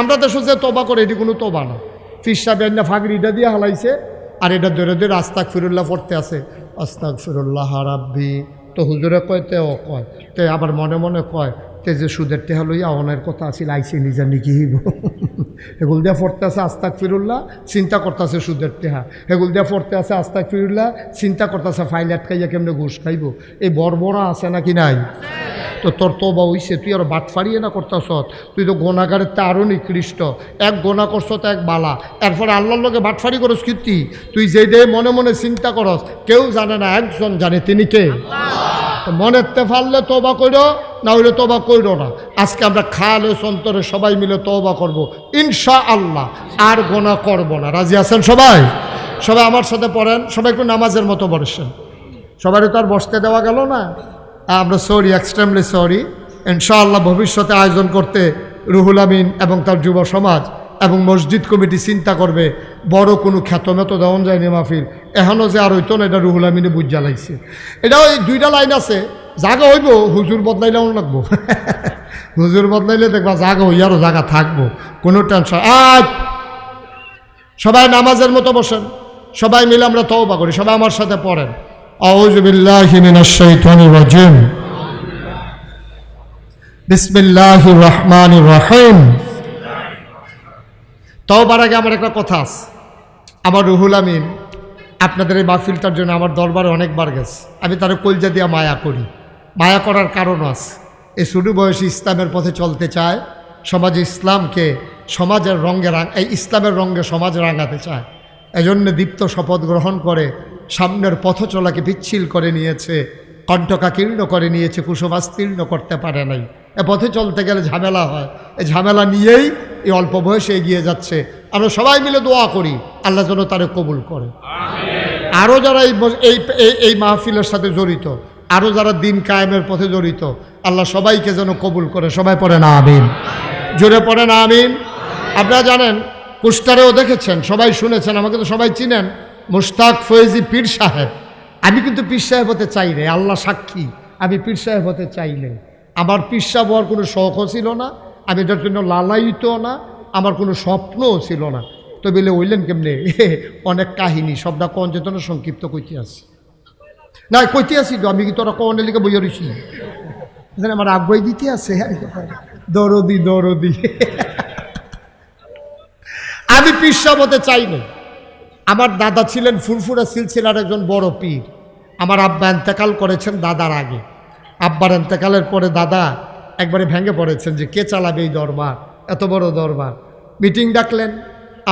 আমরা তো যে তোবা করে, এটি কোনো তোবা না। ফিসা ফাঁকরি এটা দিয়ে হালাইছে, আর এটা ধরে ধরে আস্তাক ফিরুল্লাহ পড়তে আছে। আস্তাক ফিরুল্লাহ হারাব্বি। তো হুজুরে কয় তেও কয়। তে আবার মনে মনে কয় তে যে সুদের টেহা লইয়া অনের কথা আছিল আইসি নিজে নিকি হিব হেগুল দিয়া পড়তে আছে আস্তাক ফিরুল্লাহ চিন্তা করতেছে সুদের টেহা। হেগুল দিয়া পড়তে আছে আস্তাক ফিরুল্লাহ চিন্তা করতেছে ফাইল আটকাইয়া কেমনে ঘুষ খাইব। এই বড় আছে নাকি নাই? তো তোর তো বা হইছে, তুই আর বাট ফাড়িয়ে না করতেছ? তুই তো গোনাগারের তে আরও নিকৃষ্ট। এক গোনা করছ তো এক বালা। এরপরে আল্লাহর লোকে বাটফাড়ি করস কীর্তি তুই? যে দে মনে মনে চিন্তা করস, কেউ জানে না একজন জানে, তিনি কে? তো মনের তে ফাললে তোবা করো না হইলে তোবা করো না। আজকে আমরা খালে সন্তরে সবাই মিলে তোবা করব। ইনশা আল্লাহ আর গোনা করব না। রাজি আছেন সবাই? সবাই আমার সাথে পড়েন, সবাই একটু নামাজের মতো বসেন। সবারই তো আর বসতে দেওয়া গেল না। আমরা সরি এক্সট্রিমলি সরি ইনশাআল্লাহ ভবিষ্যতে আয়োজন করতে রুহুল আমিন এবং তার যুব সমাজ এবং মসজিদ কমিটি চিন্তা করবে, বড় কোনো খ্যাতমেত দেওয়ান যায়নি মাহফিল। এখনও যে আর হইতো না, এটা রুহুল আমিনে বুঝ জ্বালাইছে এটা ওই দুইটা লাইন আছে, জাগা হইব, হুজুর বদলাইলে অন লাগবো। হুজুর বদলাইলে দেখবা জাগা হই আরও জায়গা থাকব, কোনো টেনশন আজ সবাই নামাজের মতো বসেন, সবাই মিলে আমরা তওবা করি, সবাই আমার সাথে পড়েন। বিসমিল্লাহির রহমানির রহিম। তওবার আগে আমার একটা কথা আছে। আমার রুহুল আমিন আপনাদের এই মাহফিলটার জন্য আমার দরবারে অনেকবার গেছে। আমি তার কলজা দিয়া মায়া করি। মায়া করার কারণ আছে। এই শুরু বয়সী ইসলামের পথে চলতে চায়, সমাজে ইসলামকে সমাজের রঙে এই ইসলামের রঙে সমাজ রাঙাতে চায়। এজন্য দীপ্ত শপথ গ্রহণ করে, সামনের পথ চলাকে বিচ্ছিল করে নিয়েছে কণ্ঠকাকীর্ণ করে নিয়েছে কুসুমাস্তীর্ণ করতে পারে নাই। এ পথে চলতে গেলে ঝামেলা হয়। এই ঝামেলা নিয়েই এই অল্প বয়সে এগিয়ে যাচ্ছে। আমরা সবাই মিলে দোয়া করি, আল্লাহ যেন তারে কবুল করে। আরও যারা এই এই মাহফিলের সাথে জড়িত আরও যারা দিন কায়েমের পথে জড়িত, আল্লাহ সবাইকে যেন কবুল করে। সবাই পড়ে না আমিন। জোরে পড়ে না আমিন। আপনারা জানেন পোস্টারেও দেখেছেন, সবাই শুনেছেন, আমাকে তো সবাই চিনেন, মুশতাক ফয়েজি পীর সাহেব। আমি কিন্তু পীর সাহেব হতে চাই রে, আল্লাহ সাক্ষী। আমি পীর সাহেব হতে চাইলে। আমার পীর সাহেব হওয়ার কোনো শখও ছিল না আমি এটার জন্য লালায়িত না, আমার কোনো স্বপ্নও ছিল না। তো বেলে ওইলেন কেমনে? অনেক কাহিনী সবটা কন সংক্ষিপ্ত কইতে আছে না কইতে আছি তো, আমি কি তোরা কনে লিখে বইয়া এখানে আমার আগ্রহ দিতে আছে দরদি দরদি। আমি পিসাব হতে চাই না আমার দাদা ছিলেন ফুরফুরা সিলসিলার একজন বড় পীর। আমার আব্বা এন্তেকাল করেছেন দাদার আগে। আব্বার এন্তেকালের পরে দাদা একবারে ভেঙে পড়েছেন যে কে চালাবে এই দরবার? এত বড় দরবার। মিটিং ডাকলেন,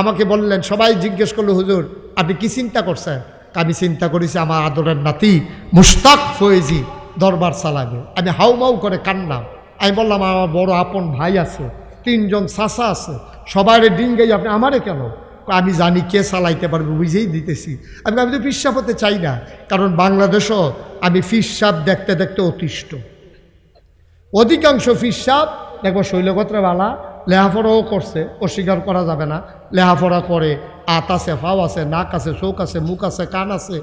আমাকে বললেন, সবাই জিজ্ঞেস করল, হুজুর, আপনি কি চিন্তা করছেন? আমি চিন্তা করেছি আমার আদরের নাতি মুশতাক ফয়েজি দরবার চালাবে। আমি হাউমাউ করে কান্নাম। আমি বললাম, আমার বড় আপন ভাই আছে, তিনজন চাষা আছে সবাই ডিঙ্গাই আপনি আমারে কেন? আমি জানি কে চালাইতে পারবে, বুঝেই দিতেছি। আমি আমি তো ফিসাব হতে চাই না, কারণ বাংলাদেশও আমি ফিসাব দেখতে দেখতে অতিষ্ঠ। অধিকাংশ ফিসাব দেখব শৈলগত্রে বালা, লেহাফড়াও করছে, অস্বীকার করা যাবে না। লেহাফড়া করে, আত আছে, ফাও আছে, নাক আছে, চোখ আছে, মুখ আছে, কান আছে,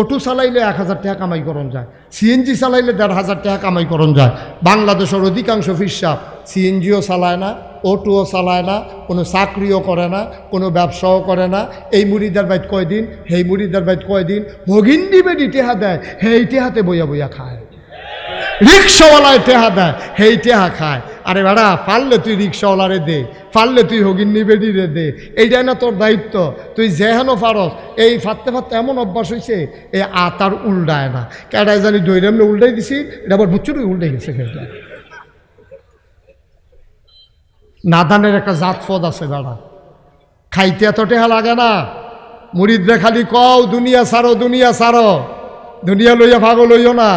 অটো চালাইলে এক হাজার টাকা কামাই করণ যায়। সিএনজি চালাইলে দেড় হাজার টাকা কামাই করণ যায়। বাংলাদেশের অধিকাংশ ফিসাব সিএনজিও চালায় না, অটোও চালায় না, কোনো চাকরিও করে না, কোনো ব্যবসাও করে না। এই মুড়িদার বাইত কয়দিন, সেই মুড়িদার বাইত কয়দিন, ভগিন্দি বেডি টেহা দেয়, সেই টেহাতে বইয়া বইয়া খায়। রিক্সাওয়ালায় টেহা দেয়, হেই টেহা খায়। আরে বেড়া পারলে তুই রিক্সাওয়ালারে দে পারলে তুই হগিন্নি বেডিরে দে, এইটাই না তোর দায়িত্ব। তুই যেহেন পারস, এই ফাটতে ফাটতে এমন অভ্যাস হয়েছে এই আতার উল্টায় না। কেডায় জানি এমনি উল্টাই দিছি, এটা আবার বুচ্চুরই উল্টে গেছে খেলটা নাদানের একটা জাত পদ আছে বেড়া। খাইতে এত টেহা লাগে না। মুড়িদরে খালি কও, দুনিয়া সারো দুনিয়া সারো দুনিয়া লইয়া ভাগো লইও না।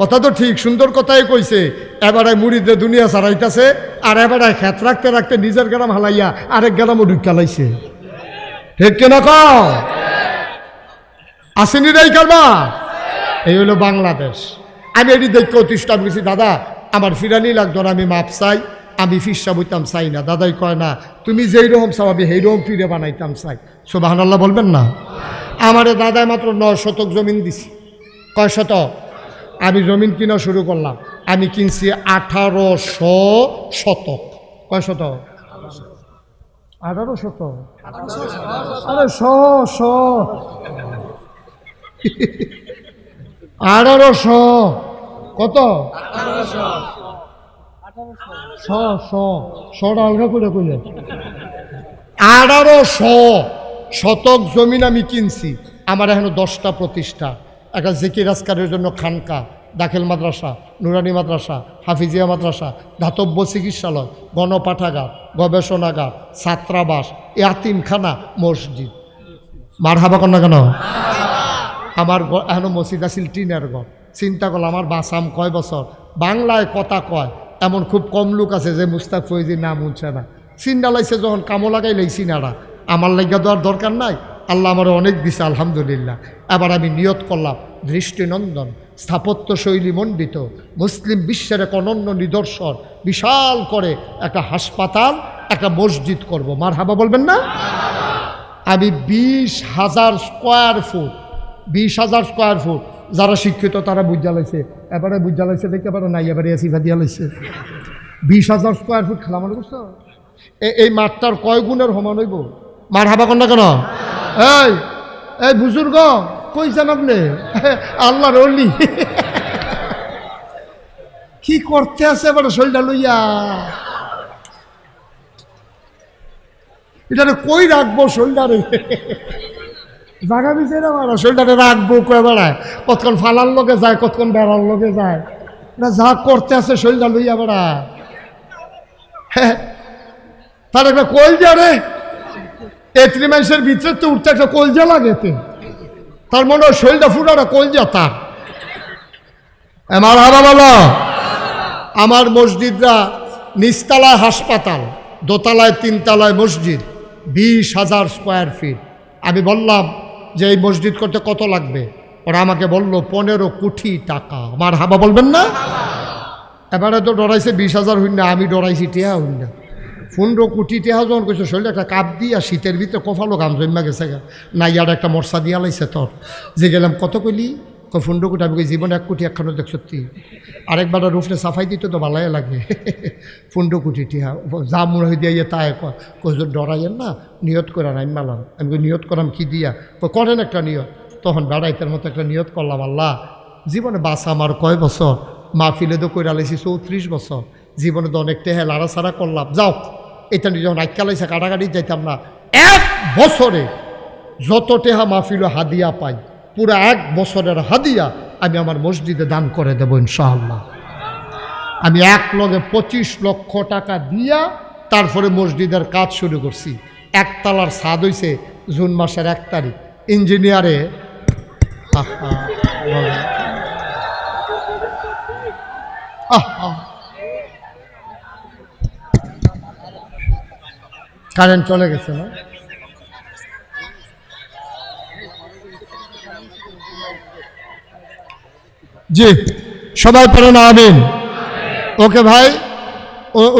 কথা তো ঠিক, সুন্দর কথাই কইছে। এবারে মুড়িতে দুনিয়া সারাইতাছে, আর এবারে খেত রাখতে রাখতে নিজের গ্রাম হালাইয়া আরেক গ্রামও ঢুকালাইছে ঠিক কেনা কও? আসেনি রাই কারবা এই হলো বাংলাদেশ। আমি এটি দেখতে অতিষ্ঠ, আমি দাদা, আমার ফিরানি লাগতো না, আমি মাপ চাই, আমি ফিরসা বইতাম, চাই না। দাদাই কয়, না, তুমি যেই রকম চাও, আমি সেই রকম ফিরে বানাইতাম, চাই। সোবাহান আল্লাহ বলবেন না? আমারে দাদায় মাত্র ন শতক জমিন দিছি। কয় শতক? আমি জমিন কিনা শুরু করলাম। আমি কিনছি আঠারোশো শতক। কয় শতক? আঠারো শত আরে শ শ কত? শ শ আলগা কইলে। শতক জমিন আমি কিনছি। আমার এখনও দশটা প্রতিষ্ঠা। একটা জিকির আজকারের জন্য খানকা, দাখিল মাদ্রাসা, নুরানি মাদ্রাসা, হাফিজিয়া মাদ্রাসা ধাতব্য চিকিৎসালয়, গণপাঠাগার, গবেষণাগার, ছাত্রাবাস, ইয়াতিমখানা, মসজিদ। মার হাবা কন্যা কেন? আমার এখনও মসজিদ আছিল টিনের ঘর। চিন্তা করলাম আমার বাসাম কয় বছর? বাংলায় কথা কয়, এমন খুব কম লোক আছে যে মুস্তাক ফৈজির নাম উঠছে না। চিন্তা লাইছে যখন কামো লাগাই লাইছি নারা আমার লাগিয়া দেওয়ার দরকার নাই। আল্লাহ আমার অনেক দিছে, আলহামদুলিল্লাহ। এবার আমি নিয়ত করলাম, দৃষ্টিনন্দন, স্থাপত্য শৈলী মণ্ডিত, মুসলিম বিশ্বের এক অনন্য নিদর্শন, বিশাল করে একটা হাসপাতাল, একটা মসজিদ করব। মার হাবা বলবেন না? আমি বিশ হাজার স্কোয়ার ফুট, বিশ হাজার স্কোয়ার ফুট, যারা শিক্ষিত তারা বুঝা লাইছে। এবারে বুঝা লাইছে দেখে এবারে নাই, এবারে এসি ভাদিয়া লাইছে। বিশ হাজার স্কোয়ার ফুট খেলা মনে করছ? এই মাঠটার কয় গুণের সমান হইব? মার হাবা কন্যা কেন? এই এই বুজুর্গ কইছেন আপনি? আল্লাহর অলি। কি করতে আছে এবারে শরীরটা লইয়া? এটারে কই রাখব শোল্ডারে জাগা বিচারে মারা শোল্ডারে রাখব কয়ে বেড়ায়। কতক্ষণ ফালার লগে যায়, কতক্ষণ বেড়ার লগে যায়। না যা করতে আছে শোল্ডার লইয়া বেড়া হ্যাঁ তার একটা কলজা রে? এত্রি ভিতরে তো উঠতে একটা কলজা লাগে তার মনে হয় শরীরটা ফুটাটা কলজা তার। আমার হারা বলো আমার মসজিদরা নিচতলায় হাসপাতাল, দোতলায় তিনতলায় মসজিদ, বিশ হাজার স্কোয়ার ফিট আমি বললাম যে এই মসজিদ করতে কত লাগবে? ওরা আমাকে বলল, পনেরো কোটি টাকা। আমার হাবা বলবেন না? এবারে তো ডরাইছে বিশ হাজার হইন না, আমি ডরাইছি টিয়া হইন না। পনেরো টেহা যখন কইছে শরীরে একটা কাপ দিয়া শীতের ভিতরে কফালো গাম জন্মা গেছে গা। না ইয়ার একটা মর্সা দিয়া লাইছে তোর যে গেলাম, কত কইলি? কই পনেরো কোটি, আমি জীবনে এক কোটি একখানো দেখ সত্যি। আরেকবার রুফলে সাফাই দিতে, তো ভালাই লাগে। পনেরো কোটি টিহা যা মনে হয়ে দিয়ে তাই কজন ডরাইয়েন না, নিয়ত করে নাই, মালাম। আমি নিয়ত করাম কি দিয়া? করেন একটা নিয়ত। তখন বেড়াইতের মতো একটা নিয়ত করলাম আল্লাহ জীবনে বাসা আমার কয় বছর মাহফিলে তো কইরা লাইছি চৌত্রিশ বছর জীবনে তো অনেক টেহে লাড়াছাড়া করলাম। যাও এটা যখন আইকা লাইছে কাটাকাটি যাইতাম না। এক বছরে যত টেহা মাহফিল হাদিয়া পাই পুরো এক বছরের হাদিয়া আমি আমার মসজিদে দান করে দেবো ইনশাআল্লাহ। আমি এক লগে পঁচিশ লক্ষ টাকা দিয়া তারপরে মসজিদের কাজ শুরু করছি। একতলার স্বাদ হইছে জুন মাসের এক তারিখ। ইঞ্জিনিয়ারে আহা, আহা। কারেন্ট চলে গেছে না? জি, সবাই পড়ে না আমিন। ওকে ভাই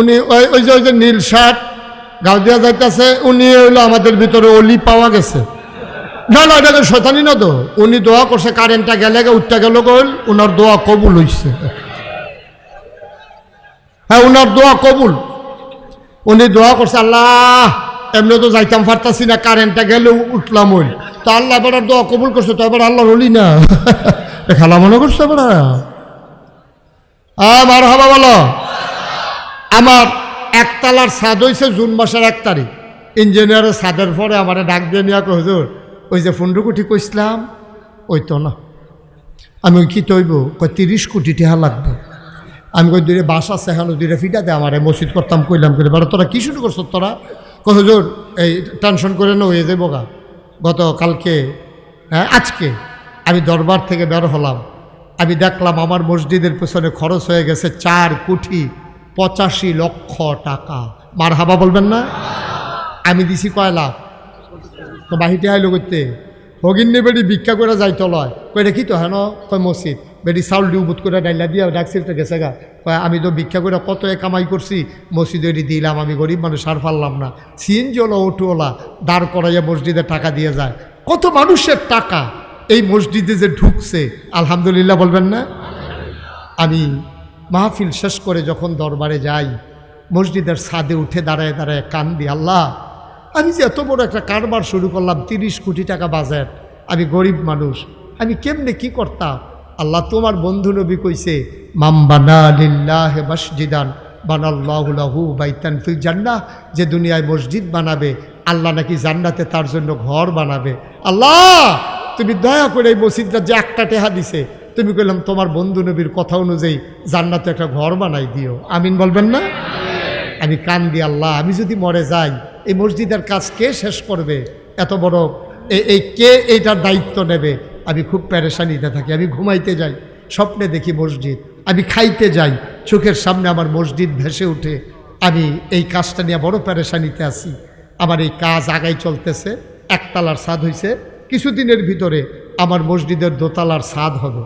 উনি, ওই ওই যে ওই যে নীল শার্ট গাও দিয়া যাইতেছে, উনি হইল আমাদের ভিতরে অলি পাওয়া গেছে। না না, এটা শতানি না তো। উনি দোয়া করছে, কারেন্টটা গেলে গে, উঠতে গেল গোল উনার দোয়া কবুল হইছে। হ্যাঁ উনার দোয়া কবুল। উনি দোয়া করছে, আল্লাহ, এমনি তো যাইতাম পারতাছি না কারেন্টটা গেলে উঠলাম ওই। তো আল্লাহ এবার দোয়া কবুল করছে, তো এবার আল্লাহ হলি না। খেলা মনে করছে এবার আমার হাবা বলো, আমার একতলার ছাদ হয়েছে জুন মাসের এক তারিখ। ইঞ্জিনিয়ারের ছাদের পরে আমার ডাক দিয়ে নিয়ে হুজুর, ওই যে পনেরো কোটি কইসলাম ওই তো না। আমি কি তৈব? কই তিরিশ কোটি টেহা লাগবে। আমি কই, দুইটা বাস আছে এখন, দুইটা ফিটা দে আমার, মসজিদ করতাম, কইলাম কইলে বেড়া তোরা কি শুরু করছ তোরা? কই, হুজুর, এই টেনশন করে না, হয়ে যাব গা। গত কালকে হ্যাঁ আজকে আমি দরবার থেকে বের হলাম। আমি দেখলাম আমার মসজিদের পেছনে খরচ হয়ে গেছে চার কোটি পঁচাশি লক্ষ টাকা। মার হাবা বলবেন না? আমি দিছি কয় লাখ? তো বাহিতে আইলো করতে হগিন্নি বেড়ি ভিক্ষা করে যাইতো লয়। কই দেখি তো হেন? কয় মসজিদ? বেড়ি চাউল দিও বুত করে ডাইলা দিয়া ডাকছিল, তো গেছে গা। আমি তো ভিক্ষা করে কত কামাই করছি, মসজিদে দিলাম, আমি গরিব মানুষ, আর পারলাম না। সিএনজিওলা অটোওয়ালা দাঁড় করাইয়া মসজিদে টাকা দিয়ে যায়। কত মানুষের টাকা এই মসজিদে যে ঢুকছে, আলহামদুলিল্লাহ বলবেন না? আমি মাহফিল শেষ করে যখন দরবারে যাই, মসজিদের ছাদে উঠে দাঁড়ায় দাঁড়ায় কান কান্দি, আল্লাহ, আমি যে এত বড় একটা কারবার শুরু করলাম, তিরিশ কোটি টাকা বাজেট। আমি গরিব মানুষ, আমি কেমনে কি করতাম? আল্লাহ তোমার বন্ধু নবী কইছে মাম্বানা লিল্লাহ মসজিদান, বানাল্লাহু বাইতান ফিল জান্নাহ, যে দুনিয়ায় মসজিদ বানাবে, আল্লাহ নাকি জান্নাতে তার জন্য ঘর বানাবে। আল্লাহ, তুমি দয়া করে এই মসজিদটা যে একটা টেহা দিছে, তুমি কইলাম তোমার বন্ধু নবীর কথা অনুযায়ী জান্নাতে একটা ঘর বানাই দিও। আমিন বলবেন না? আমি কান দি আল্লাহ, আমি যদি মরে যাই, এই মসজিদের কাজ কে শেষ করবে? এত বড় এই কে এইটার দায়িত্ব নেবে? আমি খুব প্যারেশানিতে থাকি, আমি ঘুমাইতে যাই, স্বপ্নে দেখি মসজিদ, আমি খাইতে যাই, চোখের সামনে আমার মসজিদ ভেসে উঠে, আমি এই কাজটা নিয়ে বড় প্যারেশানিতে আছি। আমার এই কাজ আগাই চলতেছে, একতলার স্বাদ হয়েছে কিছুদিনের ভিতরে আমার মসজিদের দোতলার স্বাদ হবে।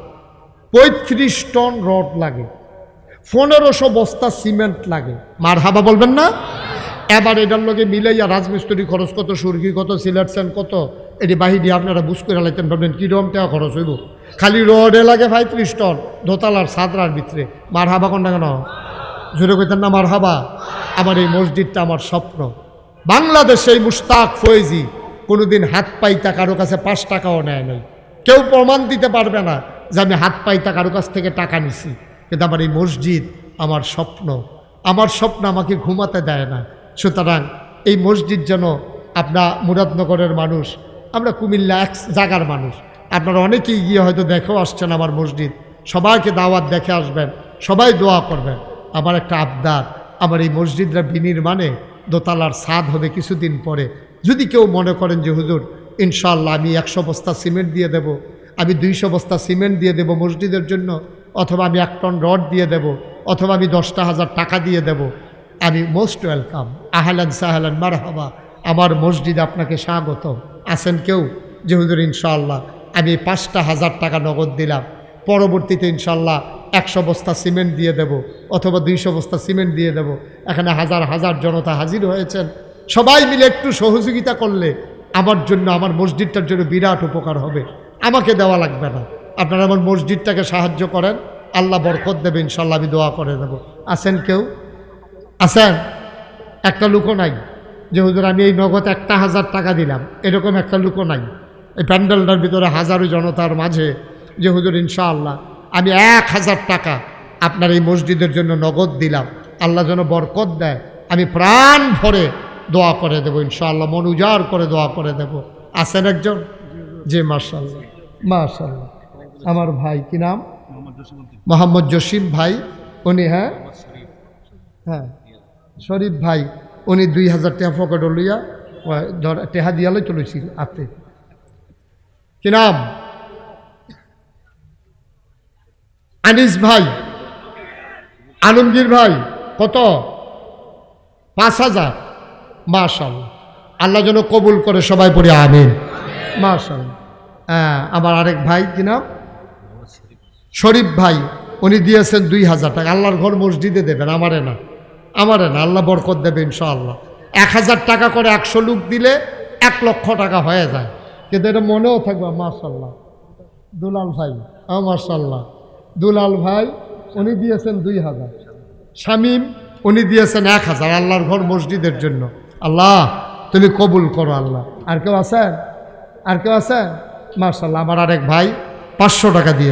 পঁয়ত্রিশ টন রড লাগে, পনেরোশো বস্তা সিমেন্ট লাগে। মার হাবা বলবেন না? এবার এটার লগে মিলাইয়া রাজমিস্ত্রি খরচ কত, সুরকি কত সিলেকশন কত এটি বাহিনী আপনারা বুঝ করে লাইতেন, ভাবলেন কীরকম টাকা খরচ হইব? খালি রডে লাগে পঁয়ত্রিশ টন, দোতলার সাদরার ভিতরে। মার হাবা কোনটা কেন? জোরে কইতেন না মার হাবা আমার এই মসজিদটা আমার স্বপ্ন। বাংলাদেশে এই মুস্তাক ফয়েজি কোনোদিন হাত পাইতা কারও কাছে পাঁচ টাকাও নেয় নাই। কেউ প্রমাণ দিতে পারবে না যে আমি হাত পাইতা কারও কাছ থেকে টাকা নিছি। কিন্তু আমার এই মসজিদ আমার স্বপ্ন। আমার স্বপ্ন আমাকে ঘুমাতে দেয় না। সুতরাং এই মসজিদ যেন আপনার মুরাদনগরের মানুষ আমরা কুমিল্লা এক জাগার মানুষ। আপনারা অনেকেই গিয়ে হয়তো দেখেও আসছেন আমার মসজিদ। সবাইকে দাওয়াত দেখে আসবেন, সবাই দোয়া করবেন। আমার একটা আবদার, আমার এই মসজিদরা বিনির্মাণে দোতলার স্বাদ হবে কিছুদিন পরে। যদি কেউ মনে করেন যে, হুজুর ইনশাল্লাহ আমি একশো বস্তা সিমেন্ট দিয়ে দেব, আমি দুইশো বস্তা সিমেন্ট দিয়ে দেব মসজিদের জন্য, অথবা আমি এক টন রড দিয়ে দেব, অথবা আমি দশটা হাজার টাকা দিয়ে দেব, আমি মোস্ট ওয়েলকাম। আহলান সাহালান মারহাবা। আমার মসজিদ আপনাকে স্বাগত। আছেন কেউ? যে হুজুর, ইনশাআল্লাহ। আমি পাঁচটা হাজার টাকা নগদ দিলাম। পরবর্তীতে ইনশাল্লাহ একশো বস্তা সিমেন্ট দিয়ে দেব অথবা দুইশো বস্তা সিমেন্ট দিয়ে দেব। এখানে হাজার হাজার জনতা হাজির হয়েছেন। সবাই মিলে একটু সহযোগিতা করলে আমার জন্য, আমার মসজিদটার জন্য বিরাট উপকার হবে। আমাকে দেওয়া লাগবে না। আপনারা আমার মসজিদটাকে সাহায্য করেন। আল্লাহ বরকত দেবে ইনশাল্লাহ আমি দোয়া করে দেবো। আছেন কেউ? আছেন? একটা লুকো নাই। যে হুজুর আমি এই নগদ একটা হাজার টাকা দিলাম এরকম একটা লুকো নাই। এই প্যান্ডেলটার ভিতরে হাজারো জনতার মাঝে যে হুজুর ইনশাআল্লাহ আমি এক হাজার টাকা আপনার এই মসজিদের জন্য নগদ দিলাম। আল্লাহ যেন বরকত দেয়। আমি প্রাণ ভরে দোয়া করে দেবো ইনশাআল্লাহ মন উজাড় করে দোয়া করে দেবো। আছেন একজন? জি মার্শাল্লাহ মার্শাল্লাহ আমার ভাই কি নাম? মোহাম্মদ জসিম ভাই উনি হ্যাঁ? হ্যাঁ শরীফ ভাই উনি দুই হাজার টাকা পকেট লইয়া টেহা দিয়ালৈ চলেছিল আতে কি নাম? আনিস ভাই। আলমগীর ভাই, কত? পাঁচ হাজার। মাশাল আল্লাহ যেন কবুল করে সবাই পড়ে, আমিন। মাশাল হ্যাঁ আমার আরেক ভাই, কি নাম? শরীফ ভাই। উনি দিয়েছেন দুই হাজার টাকা। আল্লাহর ঘর মসজিদে দেবেন, আমারে না। আমারে না, আল্লাহ বরকত দেবে ইনশাআল্লাহ। এক হাজার টাকা করে একশো লোক দিলে এক লক্ষ টাকা হয়ে যায়। কিন্তু এটা মনেও থাকবে মার্শাল্লাহ দুলাল ভাই মার্শাল্লাহ দুলাল ভাই, উনি দিয়েছেন দুই হাজার। শামীম, উনি দিয়েছেন এক হাজার, আল্লাহর ঘর মসজিদের জন্য। আল্লাহ, তুমি কবুল করো আল্লাহ। আর কেউ আছেন? আর কেউ আছেন? মার্শাল্লাহ আমার আরেক ভাই পাঁচশো টাকা দিয়েছে।